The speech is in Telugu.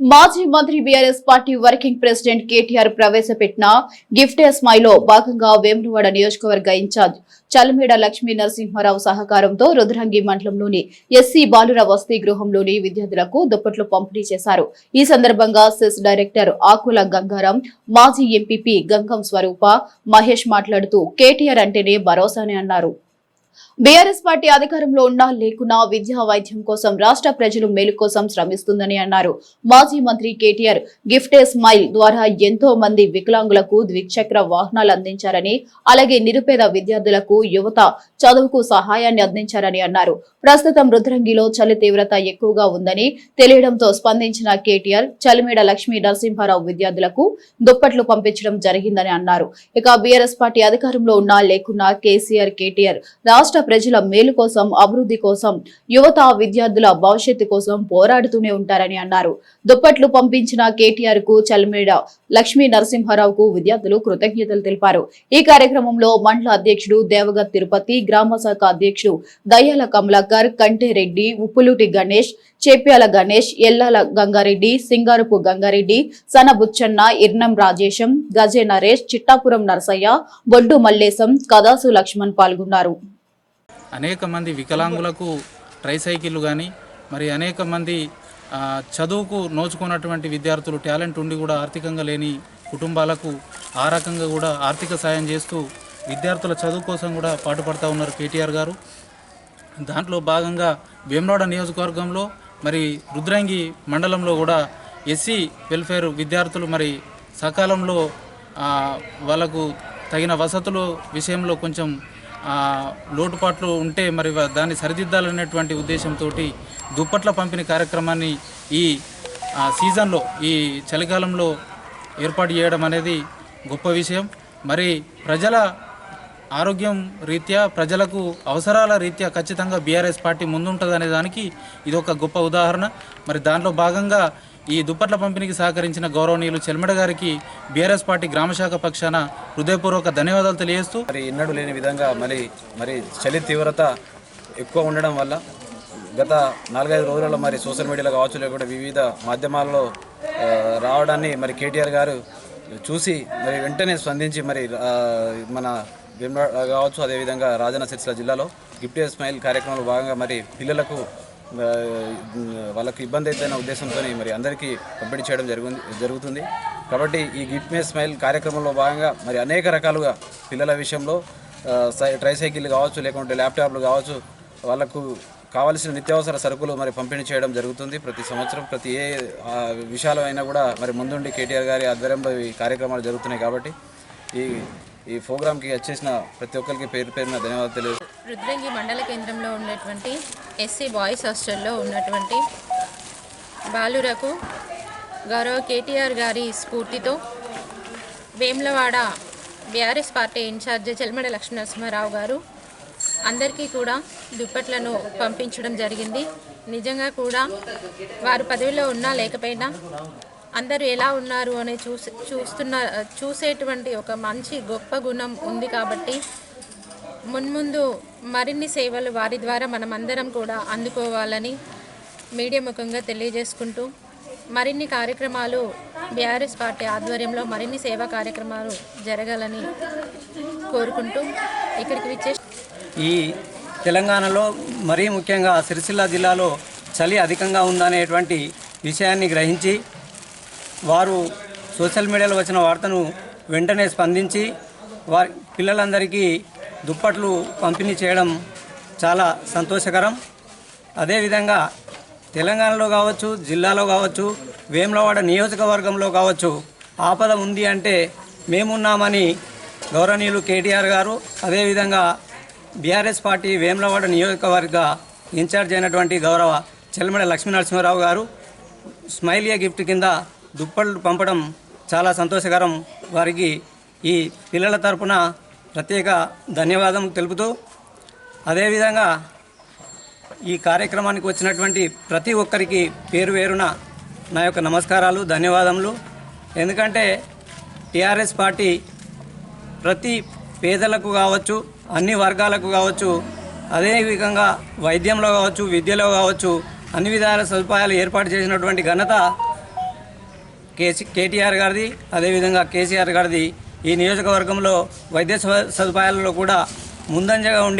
మాజీ మంత్రి BRS party working president KTR ప్రవేశపెట్టిన గిఫ్ట్ ఎస్మైలో భాగంగా వేములవాడ నియోజకవర్గ ఇన్ఛార్జ్ చలమేడ లక్ష్మీ నరసింహారావు సహకారంతో రుద్రంగి మండలంలోని ఎస్సీ బాలుర వసతి గృహంలోని విద్యార్థులకు దుప్పట్లు పంపిణీ చేశారు. ఈ సందర్భంగా సెస్ డైరెక్టర్ ఆకుల గంగారాం మాజీ ఎంపీపీ గంగం స్వరూప మహేష్ మాట్లాడుతూ కేటీఆర్ అంటేనే భరోసానే అన్నారు. బీఆర్ఎస్ పార్టీ అధికారంలో ఉన్నా లేకున్నా విద్యా వైద్యం కోసం రాష్ట్ర ప్రజలు మేలు కోసం శ్రమిస్తుందని అన్నారు. మాజీ మంత్రి కేటీఆర్ గిఫ్ట్ ఏ స్మైల్ ద్వారా ఎంతో మంది వికలాంగులకు ద్విచక్ర వాహనాలు అందించారని అలాగే నిరుపేద విద్యార్థులకు యువత చదువుకు సహాయాన్ని అందించారని అన్నారు. ప్రస్తుతం రుద్రంగిలో చలి తీవ్రత ఎక్కువగా ఉందని తెలియడంతో స్పందించిన కేటీఆర్ చలిమేడ లక్ష్మీ నరసింహారావు విద్యార్థులకు దుప్పట్లు పంపించడం జరిగిందని అన్నారు. ఇక బీఆర్ఎస్ పార్టీ అధికారంలో ఉన్నా లేకున్నా కేసీఆర్ కేటీఆర్ రాష్ట్ర రాష్ట్ర ప్రజల మేలు కోసం అభివృద్ధి కోసం యువత విద్యార్థుల భవిష్యత్తు కోసం పోరాడుతూనే ఉంటారని అన్నారు. దుప్పట్లు పంపించిన కేటీఆర్కు చల్మేడ. లక్ష్మీ నరసింహారావుకు విద్యార్థులు కృతజ్ఞతలు తెలిపారు. ఈ కార్యక్రమంలో మండల అధ్యక్షుడు దేవగత్ తిరుపతి గ్రామ శాఖ అధ్యక్షుడు దయ్యాల కమలాకర్ కంటేరెడ్డి ఉప్పులూటి గణేష్ చేప్యాల గణేష్ ఎల్లాల గంగారెడ్డి సింగారపు గంగారెడ్డి సనబుచ్చన్న ఇర్నం రాజేశం గజే నరేష్ చిట్టాపురం నరసయ్య బొడ్డు మల్లేశం కదాసు లక్ష్మణ్ పాల్గొన్నారు. అనేక మంది వికలాంగులకు ట్రైసైకిళ్ళు కానీ మరి అనేక మంది చదువుకు నోచుకున్నటువంటి విద్యార్థులు టాలెంట్ ఉండి కూడా ఆర్థికంగా లేని కుటుంబాలకు ఆ రకంగా కూడా ఆర్థిక సాయం చేస్తూ విద్యార్థుల చదువు కోసం కూడా పాటుపడతా ఉన్నారు కేటీఆర్ గారు. దాంట్లో భాగంగా వేమనాడ నియోజకవర్గంలో మరి రుద్రంగి మండలంలో కూడా ఎస్సీ వెల్ఫేర్ విద్యార్థులు మరి సకాలంలో వాళ్ళకు తగిన వసతులు విషయంలో కొంచెం లోటుపాట్లు ఉంటే మరి దాన్ని సరిదిద్దాలనేటువంటి ఉద్దేశంతో దుప్పట్ల పంపిణీ కార్యక్రమాన్ని ఈ సీజన్లో ఈ చలికాలంలో ఏర్పాటు చేయడం అనేది గొప్ప విషయం. మరి ప్రజల ఆరోగ్యం రీత్యా ప్రజలకు అవసరాల రీత్యా ఖచ్చితంగా బీఆర్ఎస్ పార్టీ ముందుంటుందనే దానికి ఇది ఒక గొప్ప ఉదాహరణ. మరి దాంట్లో భాగంగా ఈ దుప్పట్ల పంపిణీకి సహకరించిన గౌరవనీయులు చెల్మడ గారికి బీఆర్ఎస్ పార్టీ గ్రామశాఖ పక్షాన హృదయపూర్వక ధన్యవాదాలు తెలియజేస్తూ మరి ఎన్నడూ లేని విధంగా మరి మరి చలి తీవ్రత ఎక్కువ ఉండడం వల్ల గత నాలుగైదు రోజులలో మరి సోషల్ మీడియాలో కావచ్చు లేకుంటే వివిధ మాధ్యమాల్లో రావడాన్ని మరి కేటీఆర్ గారు చూసి మరి వెంటనే స్పందించి మరి మన భీమవరం కావచ్చు అదేవిధంగా రాజన్న సిరిసిల్ల జిల్లాలో గిఫ్ట్ స్మైల్ కార్యక్రమంలో భాగంగా మరి పిల్లలకు వాళ్ళకు ఇబ్బంది అయితేనే ఉద్దేశంతో మరి అందరికీ పంపిణీ చేయడం జరుగుంది జరుగుతుంది. కాబట్టి ఈ గిఫ్ట్ మే స్మైల్ కార్యక్రమంలో భాగంగా మరి అనేక రకాలుగా పిల్లల విషయంలో ట్రైసైకిల్ కావచ్చు లేకుంటే ల్యాప్టాప్లు కావచ్చు వాళ్ళకు కావలసిన నిత్యావసర సరుకులు మరి పంపిణీ చేయడం జరుగుతుంది. ప్రతి సంవత్సరం ప్రతి ఏ విషయాలైనా కూడా మరి ముందుండి కేటీఆర్ గారి ఆధ్వర్యంలో ఈ కార్యక్రమాలు జరుగుతున్నాయి కాబట్టి ఈ ఈ ప్రోగ్రామ్కి వచ్చేసిన ప్రతి ఒక్కరికి పేరు పేరున ధన్యవాదాలు తెలియదు రుద్రంగి మండల కేంద్రంలో ఉన్నటువంటి ఎస్సీ బాయ్స్ హాస్టల్లో ఉన్నటువంటి బాలురకు గౌరవ కేటీఆర్ గారి స్ఫూర్తితో Vemulawada BRS party incharge Chelmada Lakshmi Narasimha Rao గారు అందరికీ కూడా దుప్పట్లను పంపించడం జరిగింది. నిజంగా కూడా వారు పదవిలో ఉన్నా లేకపోయినా అందరూ ఎలా ఉన్నారు అని చూసి చూస్తున్న చూసేటువంటి ఒక మంచి గొప్ప గుణం ఉంది కాబట్టి మున్ముందు మరిన్ని సేవలు వారి ద్వారా మనం అందరం కూడా అందుకోవాలని మీడియా ముఖంగా తెలియజేసుకుంటూ మరిన్ని కార్యక్రమాలు బీఆర్ఎస్ పార్టీ ఆధ్వర్యంలో మరిన్ని సేవా కార్యక్రమాలు జరగాలని కోరుకుంటూ ఇక్కడికి విచ్చే ఈ తెలంగాణలో మరీ ముఖ్యంగా సిరిసిల్ల జిల్లాలో చలి అధికంగా ఉందనేటువంటి విషయాన్ని గ్రహించి వారు సోషల్ మీడియాలో వచ్చిన వార్తను వెంటనే స్పందించి వారి పిల్లలందరికీ దుప్పట్లు పంపిణీ చేయడం చాలా సంతోషకరం. అదేవిధంగా తెలంగాణలో కావచ్చు జిల్లాలో కావచ్చు వేములవాడ నియోజకవర్గంలో కావచ్చు ఆపద ఉంది అంటే మేమున్నామని గౌరవనీయులు కేటీఆర్ గారు అదేవిధంగా బీఆర్ఎస్ పార్టీ వేములవాడ నియోజకవర్గ ఇన్ఛార్జ్ అయినటువంటి గౌరవ చెల్మడ లక్ష్మీనరసింహారావు గారు స్మైలియా గిఫ్ట్ కింద దుప్పట్లు పంపడం చాలా సంతోషకరం. వారికి ఈ పిల్లల తరపున ప్రత్యేక ధన్యవాదం తెలుపుతూ అదేవిధంగా ఈ కార్యక్రమానికి వచ్చినటువంటి ప్రతి ఒక్కరికి పేరు పేరున నా యొక్క నమస్కారాలు ధన్యవాదములు. ఎందుకంటే టీఆర్ఎస్ పార్టీ ప్రతి పేదలకు కావచ్చు అన్ని వర్గాలకు కావచ్చు అదేవిధంగా వైద్యంలో కావచ్చు విద్యలో కావచ్చు అన్ని విధాల సదుపాయాలు ఏర్పాటు చేసినటువంటి ఘనత కేసీ కేటీఆర్ గారిది అదేవిధంగా కేసీఆర్ గారిది ఈ నియోజకవర్గంలో వైద్య సదుపాయాలలో కూడా ముందంజగా ఉండి